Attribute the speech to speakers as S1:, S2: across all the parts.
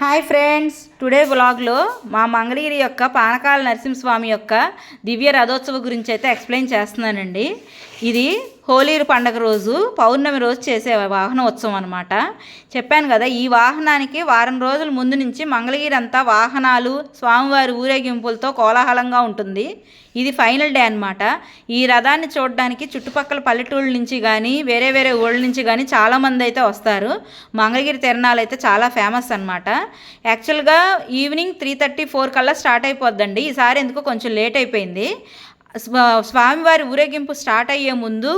S1: Hi friends today వ్లాగ్లో మా మంగళగిరి యొక్క పానకాల నరసింహస్వామి యొక్క దివ్య రథోత్సవ గురించి అయితే ఎక్స్ప్లెయిన్ చేస్తున్నానండి. ఇది హోలీ పండగ రోజు పౌర్ణమి రోజు చేసే వాహన ఉత్సవం అనమాట చెప్పాను కదా ఈ వాహనానికి వారం రోజుల ముందు నుంచి మంగళగిరి అంతా వాహనాలు స్వామివారి ఊరేగింపులతో కోలాహలంగా ఉంటుంది. ఇది ఫైనల్ డే అనమాట ఈ రథాన్ని చూడడానికి చుట్టుపక్కల పల్లెటూళ్ళ నుంచి కానీ వేరే వేరే ఊళ్ళ నుంచి కానీ చాలామంది అయితే వస్తారు. మంగళగిరి తిరణాలు అయితే చాలా ఫేమస్ అనమాట యాక్చువల్గా ఈవినింగ్ త్రీ థర్టీ ఫోర్ కల్లా స్టార్ట్ అయిపోద్దండి. ఈసారి ఎందుకో కొంచెం లేట్ అయిపోయింది. స్వామివారి ఊరేగింపు స్టార్ట్ అయ్యే ముందు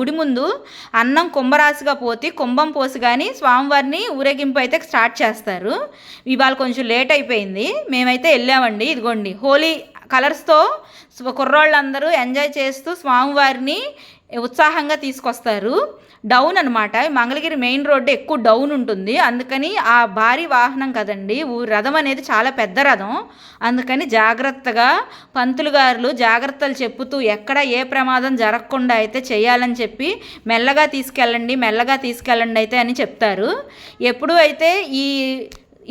S1: గుడి ముందు అన్నం కుంభరాశిగా పోతి కుంభం పోసి కానీ స్వామివారిని ఊరేగింపు అయితే స్టార్ట్ చేస్తారు. ఇవాళ కొంచెం లేట్ అయిపోయింది. మేమైతే వెళ్ళామండి. ఇదిగోండి. హోలీ కలర్స్తో కుర్రోళ్ళందరూ ఎంజాయ్ చేస్తూ స్వామివారిని ఉత్సాహంగా తీసుకొస్తారు. డౌన్ అనమాట మంగళగిరి మెయిన్ రోడ్డు ఎక్కువ డౌన్ ఉంటుంది. అందుకని ఆ భారీ వాహనం కదండి రథం అనేది చాలా పెద్ద రథం. అందుకని జాగ్రత్తగా పంతులు గారులు జాగ్రత్తలు చెప్పుతూ ఎక్కడ ఏ ప్రమాదం జరగకుండా అయితే చేయాలని చెప్పి మెల్లగా తీసుకెళ్ళండి మెల్లగా తీసుకెళ్ళండి అయితే అని చెప్తారు. ఎప్పుడు అయితే ఈ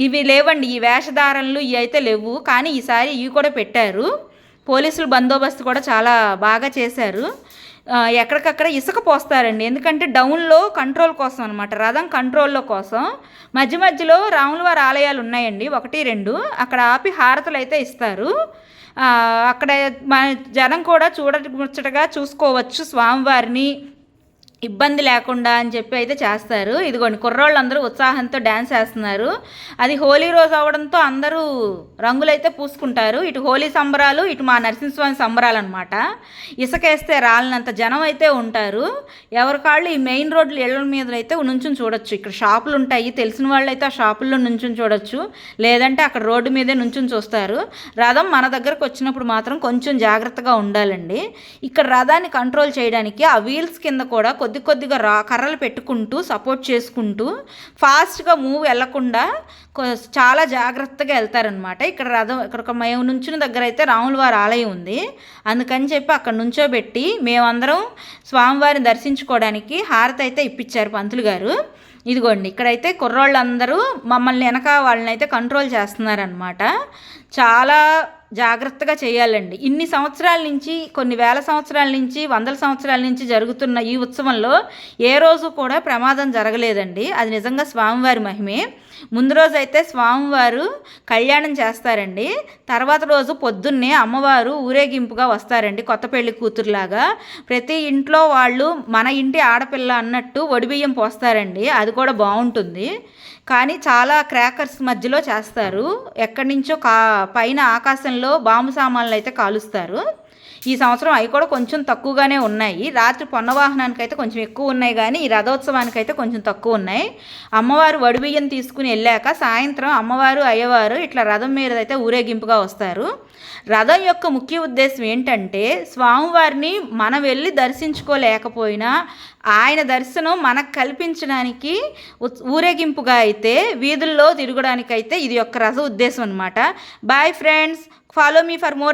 S1: ఇవి లేవండి ఈ వేషధారణలు ఇవి అయితే లేవు. కానీ ఈసారి ఇవి కూడా పెట్టారు. పోలీసులు బందోబస్తు కూడా చాలా బాగా చేశారు. ఎక్కడికక్కడ ఇసుక పోస్తారండి. ఎందుకంటే డౌన్లో కంట్రోల్ కోసం అనమాట రథం కంట్రోల్లో కోసం. మధ్య మధ్యలో రాములవారి ఆలయాలు ఉన్నాయండి. ఒకటి రెండు. అక్కడ ఆపి హారతులు అయితే ఇస్తారు. అక్కడ మన జనం కూడా చూడ ముచ్చటగా చూసుకోవచ్చు స్వామివారిని. ఇబ్బంది లేకుండా అని చెప్పి అయితే చేస్తారు. ఇదిగోండి కుర్రోళ్ళందరూ ఉత్సాహంతో డ్యాన్స్ వేస్తున్నారు. అది హోలీ రోజు అవడంతో అందరూ రంగులైతే పూసుకుంటారు. ఇటు హోలీ సంబరాలు ఇటు మా నరసింహస్వామి సంబరాలు అనమాట ఇసుకేస్తే రాలినంత జనం అయితే ఉంటారు. ఎవరి కాళ్ళు ఈ మెయిన్ రోడ్లు ఇళ్ళ మీద అయితే నుంచుని చూడొచ్చు. ఇక్కడ షాపులు ఉంటాయి తెలిసిన వాళ్ళు అయితే ఆ షాపుల్లో నుంచుని చూడొచ్చు. లేదంటే అక్కడ రోడ్డు మీదే నుంచుని చూస్తారు. రథం మన దగ్గరకు వచ్చినప్పుడు మాత్రం కొంచెం జాగ్రత్తగా ఉండాలండి. ఇక్కడ రథాన్ని కంట్రోల్ చేయడానికి ఆ వీల్స్ కింద కూడా కొద్ది కొద్దిగా రా కర్రలు పెట్టుకుంటూ సపోర్ట్ చేసుకుంటూ ఫాస్ట్గా మూవ్ వెళ్ళకుండా చాలా జాగ్రత్తగా వెళ్తారనమాట ఇక్కడ రథం ఇక్కడ ఒక మేము నుంచిన దగ్గర అయితే రాముల వారి ఆలయం ఉంది. అందుకని చెప్పి అక్కడ నుంచోబెట్టి మేమందరం స్వామివారిని దర్శించుకోవడానికి హారతి అయితే ఇప్పించారు పంతులు గారు. ఇదిగోండి ఇక్కడైతే కుర్రోళ్ళందరూ మమ్మల్ని వెనక వాళ్ళని అయితే కంట్రోల్ చేస్తున్నారనమాట చాలా జాగ్రత్తగా చేయాలండి. ఇన్ని సంవత్సరాల నుంచి కొన్ని వేల సంవత్సరాల నుంచి వందల సంవత్సరాల నుంచి జరుగుతున్న ఈ ఉత్సవంలో ఏ రోజు కూడా ప్రమాదం జరగలేదండి. అది నిజంగా స్వామివారి మహిమే. ముందు రోజు అయితే స్వామివారు కళ్యాణం చేస్తారండి. తర్వాత రోజు పొద్దున్నే అమ్మవారు ఊరేగింపుగా వస్తారండి కొత్త పెళ్ళి కూతురులాగా. ప్రతి ఇంట్లో వాళ్ళు మన ఇంటి ఆడపిల్ల అన్నట్టు ఒడిబియ్యం పోస్తారండి. అది కూడా బాగుంటుంది. కానీ చాలా క్రాకర్స్ మధ్యలో చేస్తారు. ఎక్కడి నుంచో కా పైన ఆకాశంలో బాంబు సామాన్లు అయితే కాలుస్తారు. ఈ సంవత్సరం అవి కూడా కొంచెం తక్కువగానే ఉన్నాయి. రాత్రి పొన్నవాహనానికి అయితే కొంచెం ఎక్కువ ఉన్నాయి కానీ ఈ రథోత్సవానికి అయితే కొంచెం తక్కువ ఉన్నాయి. అమ్మవారు వడిబియ్యం తీసుకుని వెళ్ళాక సాయంత్రం అమ్మవారు అయ్యవారు ఇట్లా రథం మీద అయితే ఊరేగింపుగా వస్తారు. రథం యొక్క ముఖ్య ఉద్దేశం ఏంటంటే స్వామివారిని మనం వెళ్ళి దర్శించుకోలేకపోయినా ఆయన దర్శనం మనకు కల్పించడానికి ఊరేగింపుగా అయితే వీధుల్లో తిరగడానికైతే ఇది యొక్క రథ ఉద్దేశం అనమాట boy friends follow me for more